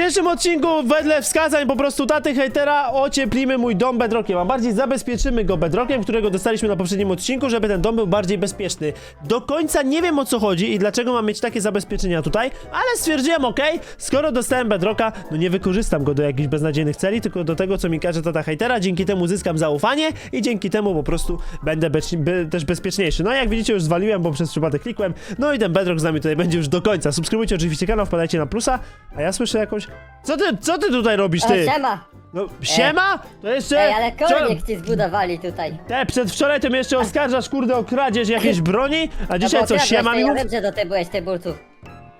dzisiejszym odcinku, wedle wskazań po prostu taty hejtera, ocieplimy mój dom bedrockiem, a bardziej zabezpieczymy go bedrockiem, którego dostaliśmy na poprzednim odcinku, żeby ten dom był bardziej bezpieczny. Do końca nie wiem o co chodzi i dlaczego mam mieć takie zabezpieczenia tutaj, ale stwierdziłem, ok, skoro dostałem bedrocka, no nie wykorzystam go do jakichś beznadziejnych celi, tylko do tego, co mi każe tata hejtera, dzięki temu zyskam zaufanie i dzięki temu po prostu będę becznie- be, też bezpieczniejszy. No jak widzicie już zwaliłem, bo przez przypadek klikłem, no i ten bedrock z nami tutaj będzie już do końca. Subskrybujcie oczywiście kanał, wpadajcie na plusa, a ja słyszę jakąś... Co ty, co ty tutaj robisz, O, ty? siema! No, siema? To jeszcze... Ej, ale konik ci zbudowali tutaj. Te, przedwczoraj to mnie jeszcze oskarżasz, kurde, o kradzież jakiejś broni, a dzisiaj No bo co, siema mi Ja mów? wiem, że do ty byłeś, ty burcu.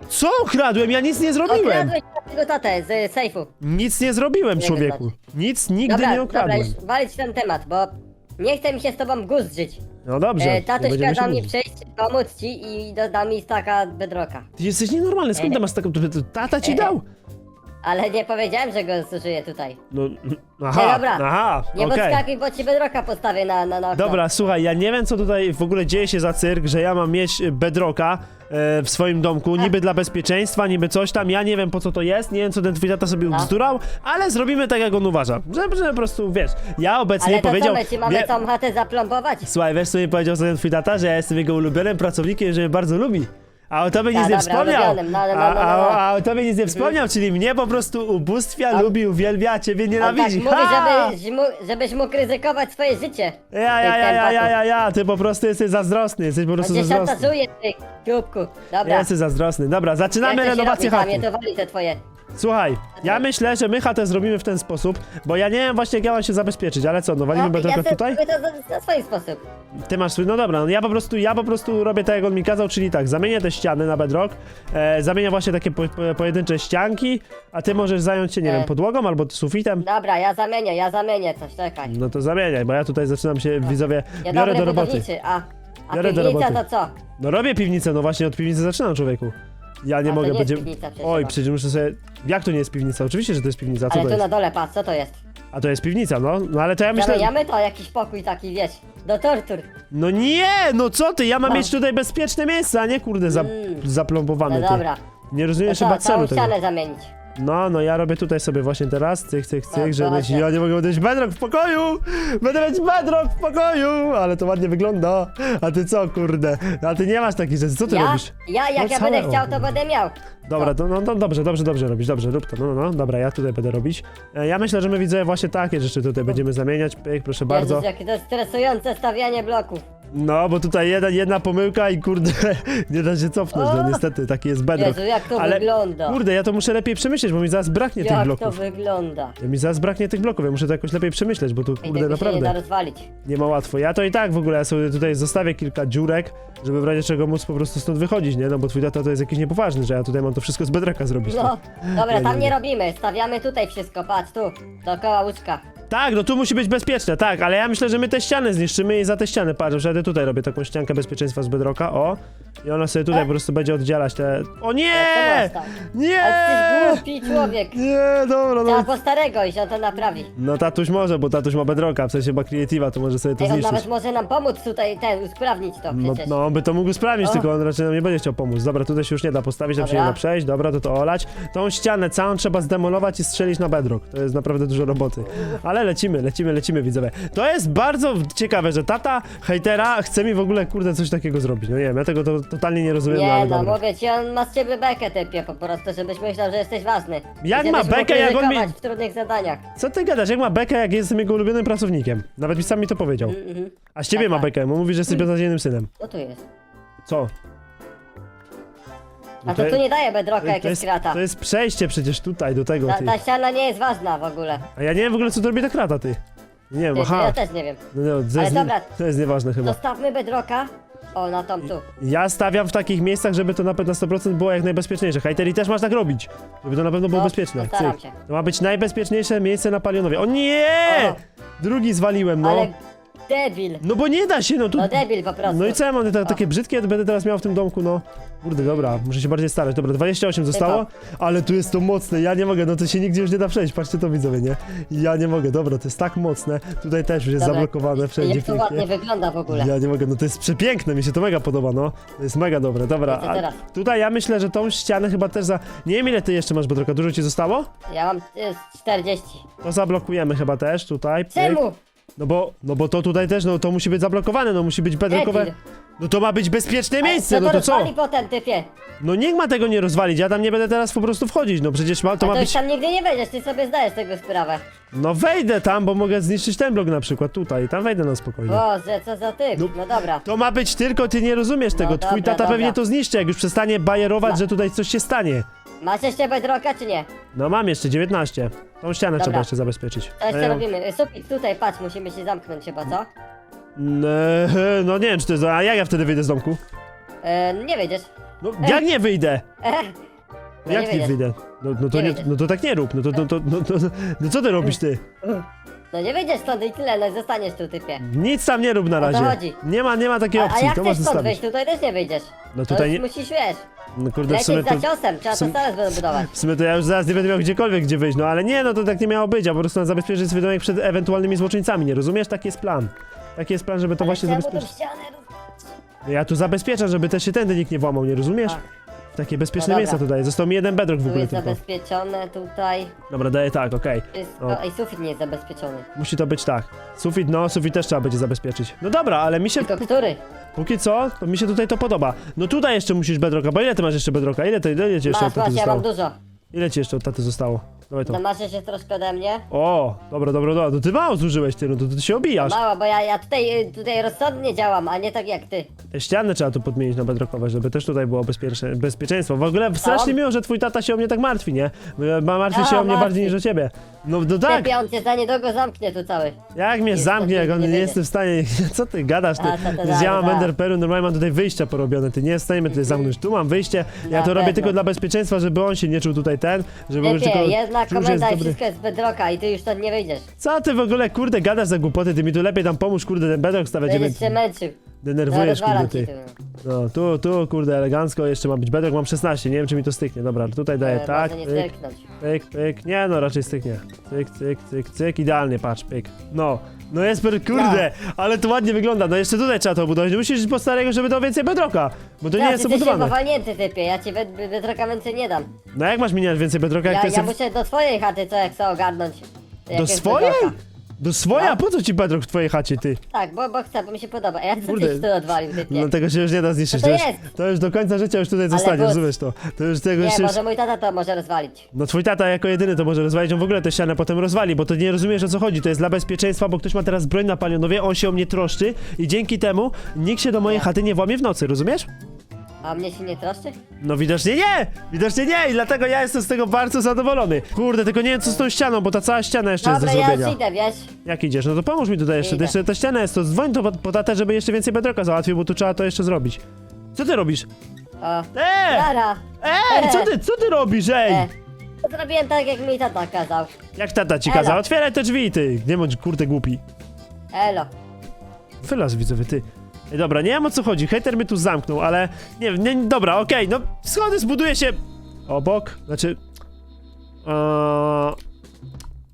Co ukradłem? Ja nic nie zrobiłem. Okradłeś tego tatę z y, sejfu. Nic nie zrobiłem, Nie człowieku. Nic nigdy Dobra, nie dobra, ukradłem. już walić ten temat, bo nie chce mi się z tobą guzdzić. No dobrze, E, to tatuś będziemy kazał mi mówić. przyjść, pomóc ci i doda mi staka bedroka. Ty jesteś nienormalny, skąd E. ty masz taką... to- to Tata ci E. dał? Ale nie powiedziałem, że go zużyję tutaj. No, aha, Nie, dobra. aha, Nie okej. podskakuj, bo ci bedroka postawię na, na, na okno. Dobra, słuchaj, ja nie wiem co tutaj w ogóle dzieje się za cyrk, że ja mam mieć e, bedrocka e, w swoim domku, niby dla bezpieczeństwa, niby coś tam, ja nie wiem po co to jest, nie wiem co ten twój tata sobie No. ubzdurał, ale zrobimy tak jak on uważa, że, że po prostu, wiesz, ja obecnie Ale to powiedział... co, my ci mamy wie- całą chatę zaplombować? Słuchaj, wiesz co mi powiedział ten twój tata, że ja jestem jego ulubionym pracownikiem, że mnie bardzo lubi. A o tobie nic Ta, nie wspomniał. no, no, no, a, no, a, no. a o tobie nic nie wspomniał, czyli mnie po prostu ubóstwia, lubi, uwielbia, a ciebie On tak nienawidzi. mówi, Ha! żebyś, mógł ryzykować swoje życie. Ja, ja, ja, ja, ja, ja, ja, ty po prostu jesteś zazdrosny, jesteś po prostu On cię zazdrosny. szantażuje, ty. Ja Dobra. jestem zazdrosny. Dobra, zaczynamy to renowację chaty. Zamietowali te twoje. Słuchaj, ja myślę, że my chatę zrobimy w ten sposób, bo ja nie wiem właśnie jak ja mam się zabezpieczyć, ale co, no walimy No, ja se- tutaj? robię to na, na swój sposób. Ty masz swój, no dobra, no ja po prostu, ja po prostu robię tak jak on mi kazał, czyli tak, zamienię te ściany na bedrock, e, zamienię właśnie takie po, po, pojedyncze ścianki, a ty możesz zająć się, nie E. wiem, podłogą albo sufitem. Dobra, ja zamienię, ja zamienię coś, czekaj. No to zamieniaj, bo ja tutaj zaczynam się, widzowie, Ja biorę dobry do roboty. budowniczy, a, a Biorę do piwnica roboty. to co? No robię piwnicę, no właśnie od piwnicy zaczynam, człowieku. Ja nie A, to mogę, nie jest będzie... piwnica przecież Oj, chyba. przecież muszę sobie... Jak to nie jest piwnica? Oczywiście, że to jest piwnica, co Ale to tu jest? na dole patrz, co to jest? A to jest piwnica, no. No ale to ja myślę... Zamieniamy to, jakiś pokój taki, wiesz, do tortur. No nie, no co ty, ja mam No. mieć tutaj bezpieczne miejsce, a nie kurde za, Mm. zaplombowane No ty. dobra. Nie To rozumiesz chyba całą celu tego. ścianę zamienić. No, no ja robię tutaj sobie właśnie teraz, cyk, cyk, No, żeby proszę. ja nie mogę mieć bedrock w pokoju! Będę mieć bedrock w pokoju! Ale to ładnie wygląda. A ty co, kurde? A ty nie masz takich rzeczy, co ty Ja? robisz? Ja, jak No ja całe- będę chciał, to będę miał. Dobra, to, no, no dobrze, dobrze, dobrze robisz, dobrze, rób to, no, no, no, dobra, ja tutaj będę robić. E, ja myślę, że my widzę właśnie takie rzeczy tutaj będziemy zamieniać, pyk, proszę bardzo. Jezus, jakie to stresujące stawianie bloków. No, bo tutaj jedna, jedna pomyłka i kurde, nie da się cofnąć, no niestety, taki jest bedrock. Jezu, jak to Ale, wygląda. Kurde, ja to muszę lepiej przemyśleć, bo mi zaraz braknie tych Jak to bloków. wygląda. Mi zaraz braknie tych bloków, ja muszę to jakoś lepiej przemyśleć, bo tu Ej, kurde tego się nie da naprawdę rozwalić. nie ma łatwo. Ja to i tak w ogóle ja sobie tutaj zostawię kilka dziurek, żeby w razie czego móc po prostu stąd wychodzić, nie? No bo twój tata to jest jakiś niepoważny, że ja tutaj mam to wszystko z bedrocka zrobić. No, dobra, Nie, tam nie. robimy, stawiamy tutaj wszystko, patrz, tu, dookoła łóżka. Tak, no tu musi być bezpieczne, tak, ale ja myślę, że my te ściany zniszczymy i za te ściany, patrz, że ja tutaj robię taką ściankę bezpieczeństwa z bedrocka, o. I ona sobie tutaj E? po prostu będzie oddzielać te... O nie! Nie! Ale ty głupi człowiek. Nie, dobra, Trzeba no. po starego iść, on to naprawi. No tatuś może, bo tatuś ma bedrocka, w sensie ma creative'a, to może sobie to Ej, on zniszczyć. nawet może nam pomóc tutaj, ten, usprawnić to No, przecież. no, on by to mógł sprawdzić, O. tylko on raczej nam nie będzie chciał pomóc. Dobra, tutaj się już nie da postawić, tam się nie Dobra. da przejść, dobra, to to olać. Tą ścianę całą trzeba zdemolować i strzelić na bedrock. To jest naprawdę dużo roboty. Ale lecimy, lecimy, lecimy, widzowie. To jest bardzo ciekawe, że tata hejtera chce mi w ogóle, kurde, coś takiego zrobić. No nie wiem, ja tego to, totalnie nie rozumiem, no Nie ale no, dobra. mówię ci, on ma z ciebie bekę typie po prostu, żebyś myślał, że jesteś ważny. Jak ma bekę, jak on mi- w trudnych zadaniach. Co ty gadasz, jak ma bekę, jak jestem jego ulubionym pracownikiem? Nawet mi sam mi to powiedział. Mhm. A z ciebie Tak, ma tak. bekę, bo mówi, że jesteś beznadziejnym synem. Co tu jest? Co? No A to tu nie daje bedrocka, jak jest krata. to jest przejście przecież tutaj do tego, Ta, ty. ta ściana nie jest ważna w ogóle. A ja nie wiem w ogóle co to robi ta krata, ty. Nie wiem, Ty, aha. ja też nie wiem. No, no, to, Ale jest, dobra. to jest nieważne chyba. Zostawmy bedrocka. O, na tą tu. Ja stawiam w takich miejscach, żeby to na pewno na 100% było jak najbezpieczniejsze. Hejteri też masz tak robić, żeby to na pewno było No, bezpieczne. postaram Cyk. się. To ma być najbezpieczniejsze miejsce na Palionowie. O nie! O. Drugi zwaliłem, no. Ale debil. No bo nie da się, no tu... No debil po prostu. No i co ja mam, te, takie brzydkie będę teraz miał w tym domku, no. Kurde, dobra, muszę się bardziej starać. Dobra, 28 zostało, ale tu jest to mocne, ja nie mogę, no to się nigdzie już nie da przejść, patrzcie to widzowie, nie? Ja nie mogę, dobra, to jest tak mocne, tutaj też już jest Dobra, zablokowane wszędzie Jak to ładnie wygląda w ogóle. Ja nie mogę, no to jest przepiękne, mi się to mega podoba, no. To jest mega dobre, dobra. A teraz? tutaj ja myślę, że tą ścianę chyba też za... Nie wiem ile ty jeszcze masz, Bedroka, dużo ci zostało? Ja mam y, 40. To zablokujemy chyba też tutaj. pyk. Czemu? No bo, no bo to tutaj też, no to musi być zablokowane, no musi być bedrockowe. Debil. No to ma być bezpieczne miejsce, no no to co? rozwali potem, typie. No nikt ma tego nie rozwalić, ja tam nie będę teraz po prostu wchodzić, no przecież ma, to To, ma to już być... tam nigdy nie wejdziesz, ty sobie zdajesz tego sprawę. No wejdę tam, bo mogę zniszczyć ten blok na przykład tutaj, tam wejdę na spokojnie. Boże, co za typ. No. No, dobra. To ma być tylko, ty nie rozumiesz tego, No twój dobra, tata dobra. pewnie to zniszczy, jak już przestanie bajerować, że tutaj coś się stanie. Masz jeszcze bedroka, czy nie? No mam jeszcze 19. Tą ścianę Dobra. trzeba jeszcze zabezpieczyć. Co jeszcze E, robimy? Y, Supik, tutaj, patrz, musimy się zamknąć chyba, co? e, No nie wiem, czy to jest... A jak ja wtedy wyjdę z domku? E, nie wejdziesz. No jak nie wyjdę? No jak nie nie wyjdziesz. wyjdę? No, no, to Nie nie, wyjdziesz. no to tak nie rób, no to, no, to, no, to, no co ty robisz ty? No nie wyjdziesz stąd i tyle, no zostaniesz tu, typie. Nic tam nie rób na to razie. chodzi. Nie ma, nie ma takiej A, a opcji, jak to chcesz możesz stąd zostawić. wyjść? Tutaj też nie wyjdziesz. No To tutaj już nie... musisz, wiesz, No kurde, w lecieć sumie za to... ciosem, trzeba to sum- teraz będą budować. W sumie to ja już zaraz nie będę miał gdziekolwiek gdzie wyjść, no ale nie, no to tak nie miało być, a po prostu na zabezpieczyć swój domek przed ewentualnymi złoczyńcami, nie rozumiesz? Taki jest plan. Taki jest plan, żeby to właśnie czemu tą zabezpieczyć. ścianę Ja tu zabezpieczam, żeby też się tędy nikt nie włamał, nie rozumiesz? Tak. Takie bezpieczne No dobra. miejsca tutaj. Został mi jeden bedrock w Tu ogóle jest tylko. zabezpieczone, tutaj Dobra, daję tak, okej. wszystko. O. Ej, sufit nie jest zabezpieczony. Musi to być tak. Sufit, no, sufit też trzeba będzie zabezpieczyć. No dobra, ale mi się, Tylko który? póki co, to mi się tutaj to podoba. No tutaj jeszcze musisz bedrocka, bo ile ty masz jeszcze bedrocka? Ile, ty, ile ci jeszcze Masz, od taty masz, ja mam zostało? dużo. Ile ci jeszcze od taty zostało? Dawaj to. Masz jeszcze troszkę ode mnie. O, dobra, dobra, dobra, to ty mało zużyłeś ty, no to ty się obijasz. Mało, bo ja, ja tutaj, y, tutaj rozsądnie działam, a nie tak jak ty. Te ściany trzeba tu podmienić na bedrockowe, żeby też tutaj było bezpieczne, bezpieczeństwo. W ogóle strasznie miło, że twój tata się o mnie tak martwi, nie? Ma- Martwi się o mnie martwi. bardziej niż o ciebie. No, no tak, Typie, on cię za niedługo zamknie tu cały. jak mnie Jest zamknie, jak on nie nie będzie. jestem w stanie, co ty gadasz, ty? A, co ja mam? Ender Peru, normalnie mam tutaj wyjścia porobione, ty nie jesteśmy tutaj zamknąć, tu mam wyjście, ja Na to robię pewno. tylko dla bezpieczeństwa, żeby on się nie czuł tutaj ten, żeby już tylko jedna czuł, że komenda i dobry. wszystko jest bedroka i ty już stąd nie wyjdziesz. Co ty w ogóle, kurde, gadasz za głupoty, ty mi tu lepiej tam pomóż, kurde, ten bedrock stawiać, Będziesz żeby się męczył. Denerwujesz, kurde, rozwalam ty. tu. No, tu, tu, kurde, elegancko, jeszcze ma być bedrock, mam 16, nie wiem, czy mi to styknie, dobra, tutaj daję E, tak, Może nie pyk, styknąć. pyk, pyk, nie no, raczej styknie, cyk, cyk, cyk, cyk, idealnie, patrz, pyk, no, no jest, per- kurde, ale to ładnie wygląda, no jeszcze tutaj trzeba to budować, musisz iść po starego, żeby dać więcej bedrocka, bo to nie jest ty jesteś obudowane. powalnięty typie, ja ci bed- bedroka więcej nie dam. No jak masz miniać więcej bedrocka, jak Ja, ja muszę do twojej chaty co jak chcę ogarnąć. Do swojej? Do swoja? No. Po co ci bedrock w twojej chacie, ty? Tak, bo, bo chcę, bo mi się podoba. Ja co Kurde. tyś tu odwalił. No tego się już nie da zniszczyć, Co to już, jest? to już do końca życia już tutaj zostanie, but- rozumiesz to, to już tego Nie, się... może mój tata to może rozwalić. No twój tata jako jedyny to może rozwalić, on w ogóle tę ścianę potem rozwali, bo to nie rozumiesz o co chodzi, to jest dla bezpieczeństwa, bo ktoś ma teraz broń na palionowie, on się o mnie troszczy i dzięki temu nikt się do mojej chaty nie włamie w nocy, rozumiesz? A mnie się nie troszczy? No widocznie nie! Widocznie nie i dlatego ja jestem z tego bardzo zadowolony. Kurde, tylko nie wiem co z tą ścianą, bo ta cała ściana jeszcze Dobra, jest do ja zrobienia. już idę, wiesz? Jak idziesz? No to pomóż mi tutaj jeszcze, Idę. jeszcze ta ściana jest, to dzwoń to po, po tatę, żeby jeszcze więcej bedroka załatwił, bo tu trzeba to jeszcze zrobić. Co ty robisz? O. Eee! Ej, co ty, co ty robisz, ej? E. Zrobiłem tak, jak mi tata kazał. Jak tata ci Elo. kazał? Otwieraj te drzwi, ty! Nie bądź kurde głupi. Elo. Wylas widzowie, ty. Dobra, nie wiem o co chodzi, hater mnie tu zamknął, ale nie wiem, nie, dobra, okej, no schody zbuduje się obok, znaczy... Eee,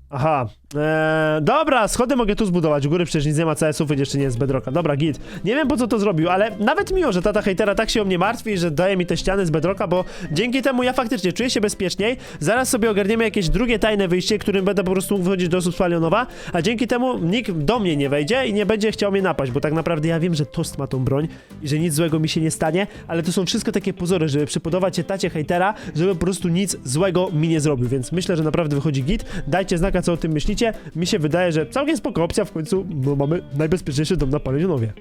aha, eee, dobra, schody mogę tu zbudować, u góry przecież nic nie ma, sufit jeszcze nie jest bedrocka, dobra, git. Nie wiem po co to zrobił, ale nawet miło, że tata hejtera tak się o mnie martwi, że daje mi te ściany z bedrocka, bo dzięki temu ja faktycznie czuję się bezpieczniej, zaraz sobie ogarniemy jakieś drugie tajne wyjście, którym będę po prostu wychodzić do osób z Palionowa, a dzięki temu nikt do mnie nie wejdzie i nie będzie chciał mnie napaść, bo tak naprawdę ja wiem, że Tost ma tą broń i że nic złego mi się nie stanie, ale to są wszystko takie pozory, żeby przypodobać się tacie hejtera, żeby po prostu nic złego mi nie zrobił, więc myślę, że naprawdę wychodzi git. Dajcie znaka, co o tym myślicie. Mi się wydaje, że całkiem spoko opcja w końcu, bo mamy najbezpieczniejszy dom na Palionowie.